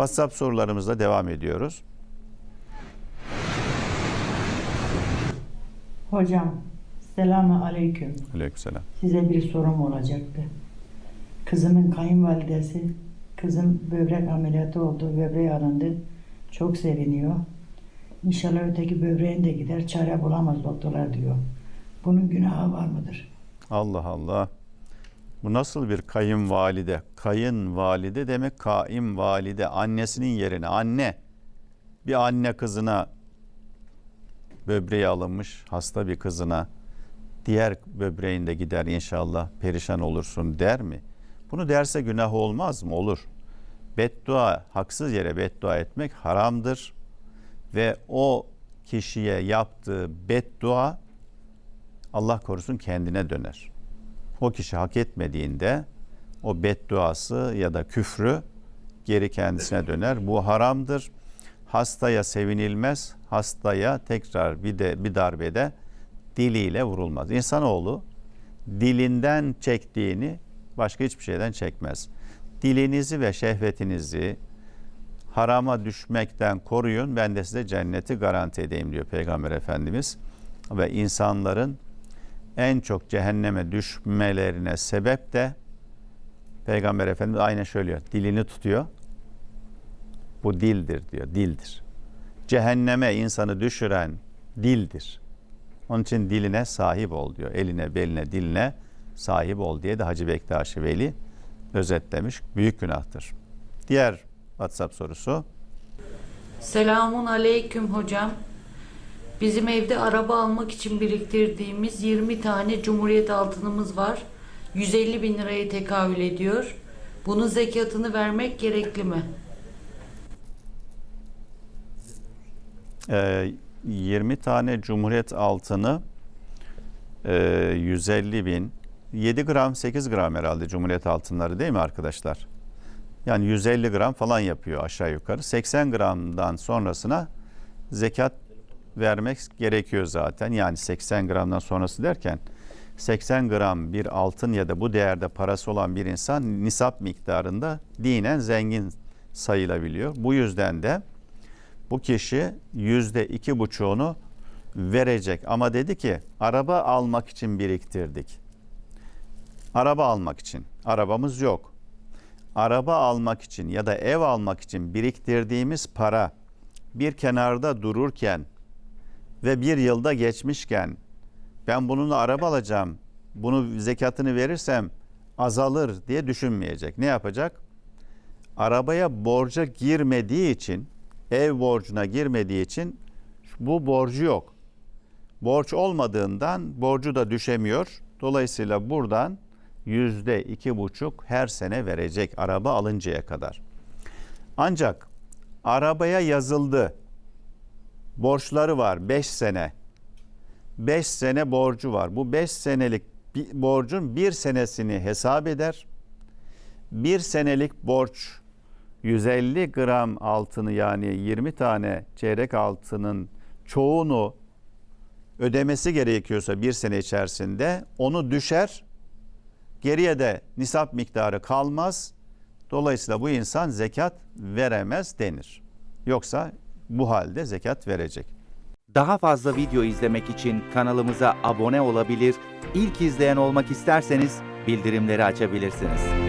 WhatsApp sorularımızla devam ediyoruz. Hocam, selamun aleyküm. Aleykümselam. Size bir sorum olacaktı. Kızımın kayınvalidesi, kızım böbrek ameliyatı oldu, böbreği alındı. Çok seviniyor. İnşallah öteki böbreğin de gider, çare bulamaz doktorlar diyor. Bunun günahı var mıdır? Allah Allah. Bu nasıl bir kayınvalide? Kayınvalide demek kaim valide. Annesinin yerine anne. Bir anne kızına böbreği alınmış hasta bir kızına diğer böbreğinde gider inşallah perişan olursun der mi? Bunu derse günah olmaz mı? Olur. Beddua, haksız yere beddua etmek haramdır. Ve o kişiye yaptığı beddua Allah korusun kendine döner. O kişi hak etmediğinde o bedduası ya da küfrü geri kendisine döner. Bu haramdır. Hastaya sevinilmez. Hastaya tekrar bir de bir darbede diliyle vurulmaz. İnsanoğlu dilinden çektiğini başka hiçbir şeyden çekmez. Dilinizi ve şehvetinizi harama düşmekten koruyun. Ben de size cenneti garanti edeyim diyor Peygamber Efendimiz. Ve insanların en çok cehenneme düşmelerine sebep de Peygamber Efendimiz aynen şöyle diyor. Dilini tutuyor. Bu dildir diyor. Dildir. Cehenneme insanı düşüren dildir. Onun için diline sahip ol diyor. Eline, beline, diline sahip ol diye de Hacı Bektaşi Veli özetlemiş. Büyük günahtır. Diğer WhatsApp sorusu. Selamun aleyküm hocam. Bizim evde araba almak için biriktirdiğimiz 20 tane Cumhuriyet altınımız var. 150 bin liraya tekabül ediyor. Bunun zekatını vermek gerekli mi? Ee, 20 tane Cumhuriyet altını e, 150 bin 7 gram 8 gram herhalde Cumhuriyet altınları değil mi arkadaşlar? Yani 150 gram falan yapıyor aşağı yukarı. 80 gramdan sonrasına zekat vermek gerekiyor zaten. Yani 80 gramdan sonrası derken 80 gram bir altın ya da bu değerde parası olan bir insan nisap miktarında dinen zengin sayılabiliyor. Bu yüzden de bu kişi yüzde iki buçuğunu verecek. Ama dedi ki araba almak için biriktirdik. Araba almak için. Arabamız yok. Araba almak için ya da ev almak için biriktirdiğimiz para bir kenarda dururken ve bir yılda geçmişken ben bununla araba alacağım, bunu zekatını verirsem azalır diye düşünmeyecek. Ne yapacak? Arabaya borca girmediği için, ev borcuna girmediği için bu borcu yok. Borç olmadığından borcu da düşemiyor. Dolayısıyla buradan yüzde iki buçuk her sene verecek araba alıncaya kadar. Ancak arabaya yazıldı. Borçları var 5 sene. 5 sene borcu var. Bu 5 senelik borcun bir senesini hesap eder. Bir senelik borç 150 gram altını yani 20 tane çeyrek altının çoğunu ödemesi gerekiyorsa bir sene içerisinde onu düşer. Geriye de nisap miktarı kalmaz. Dolayısıyla bu insan zekat veremez denir. Yoksa bu halde zekat verecek. Daha fazla video izlemek için kanalımıza abone olabilir, ilk izleyen olmak isterseniz bildirimleri açabilirsiniz.